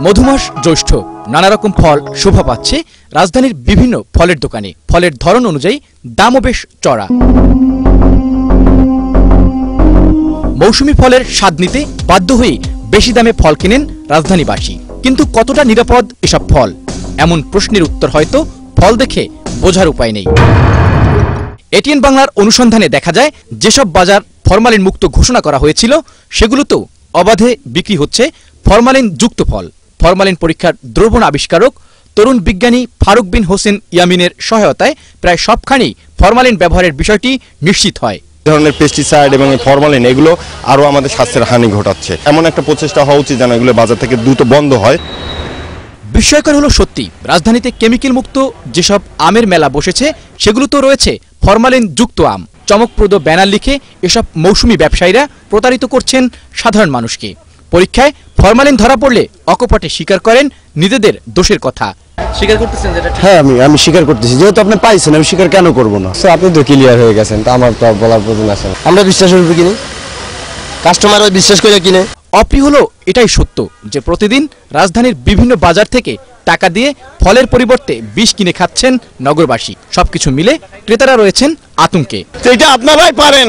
মধুমাস জ্যৈষ্ঠ নানা রকম ফল শোভা পাচ্ছে রাজধানীর বিভিন্ন ফলের দোকানে। ফলের ধরন অনুযায়ী দামও বেশ চড়া। মৌসুমি ফলের স্বাদ নিতে বাধ্য হয়ে বেশি দামে ফল কেনেন রাজধানীবাসী। কিন্তু কতটা নিরাপদ এসব ফল? এমন প্রশ্নের উত্তর হয়তো ফল দেখে বোঝার উপায় নেই। এটিএন বাংলার অনুসন্ধানে দেখা যায়, যেসব বাজার ফরমালিন মুক্ত ঘোষণা করা হয়েছিল সেগুলোতেও অবাধে বিক্রি হচ্ছে ফরমালিন যুক্ত ফল। ফরমালিন পরীক্ষার দ্রবণ আবিষ্কারক তরুণ বিজ্ঞানী ফারুক বিন হোসেন ইয়ামিনের সহায়তায় প্রায় সবখানেই ফরমালিন ব্যবহারের বিষয়টি নিশ্চিত হয়। ধরনের পেস্টিসাইড এবং ফরমালিন এগুলো আরও আমাদের স্বাস্থ্যের হানি ঘটাচ্ছে। এমন একটা প্রচেষ্টা হওয়া উচিত যেন এগুলো বাজার থেকে দ্রুত বন্ধ হয়। বিস্ময়কর হলো সত্যি রাজধানীতে কেমিক্যাল মুক্ত যেসব আমের মেলা বসেছে সেগুলো তো রয়েছে ফরমালিন যুক্ত আম। চমকপ্রদ ব্যানার লিখে এসব মৌসুমি ব্যবসায়ীরা প্রতারিত করছেন সাধারণ মানুষকে। পরীক্ষায় ফরমালিন ধরা পড়লে অকপটে স্বীকার করেন নিজেদের দোষের কথা। স্বীকার করতেছেন যেটা হ্যাঁ আমি আমি স্বীকার করতেছি। যেহেতু আপনি পাইছেন আমি স্বীকার কেন করব না? তো আপনি তো ক্লিয়ার হয়ে গেছেন তা আমার তো বলার প্রয়োজন আছে আমরা বিশ্বাসের করব কিনি। কাস্টমারও বিশ্বাস করে কিনে। অপ্রিয় হলো এটাই সত্য যে প্রতিদিন রাজধানীর বিভিন্ন বাজার থেকে টাকা দিয়ে ফলের পরিবর্তে বিষ কিনে খাচ্ছেন নগরবাসী। সবকিছু মিলে ক্রেতারা রয়েছেন আতঙ্কে। তো এটা আপনারাই পারেন।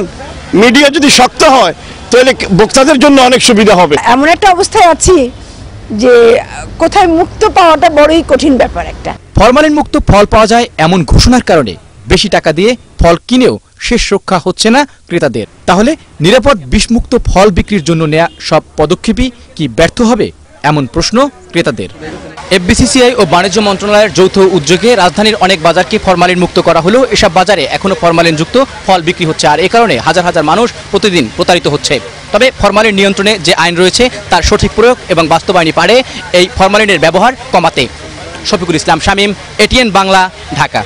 মিডিয়া যদি শক্ত হয় তাহলে বক্তাদের জন্য অনেক সুবিধা হবে। এমন একটা অবস্থায় আছি যে কোথায় মুক্ত পাওয়াটা বড়ই কঠিন ব্যাপার একটা। ফরমালিন মুক্ত ফল পাওয়া যায় এমন ঘোষণার কারণে। বেশি টাকা দিয়ে ফল কিনেও শেষ রক্ষা হচ্ছে না ক্রেতাদের। তাহলে নিরাপদ বিষমুক্ত ফল বিক্রির জন্য নেয়া সব পদক্ষেপই কি ব্যর্থ হবে? এমন প্রশ্ন ক্রেতাদের। এফবিসিসিআই ও বাণিজ্য মন্ত্রণালয়ের যৌথ উদ্যোগে রাজধানীর অনেক বাজারকে ফরমালিন মুক্ত করা হলেও এসব বাজারে এখনও ফরমালিন যুক্ত ফল বিক্রি হচ্ছে আর এ কারণে হাজার হাজার মানুষ প্রতিদিন প্রতারিত হচ্ছে। তবে ফরমালিন নিয়ন্ত্রণে যে আইন রয়েছে, তার সঠিক প্রয়োগ এবং বাস্তবায়নই পারে এই ফরমালিনের ব্যবহার কমাতে। শফিকুল ইসলাম শামীম, এটিএন বাংলা, ঢাকা।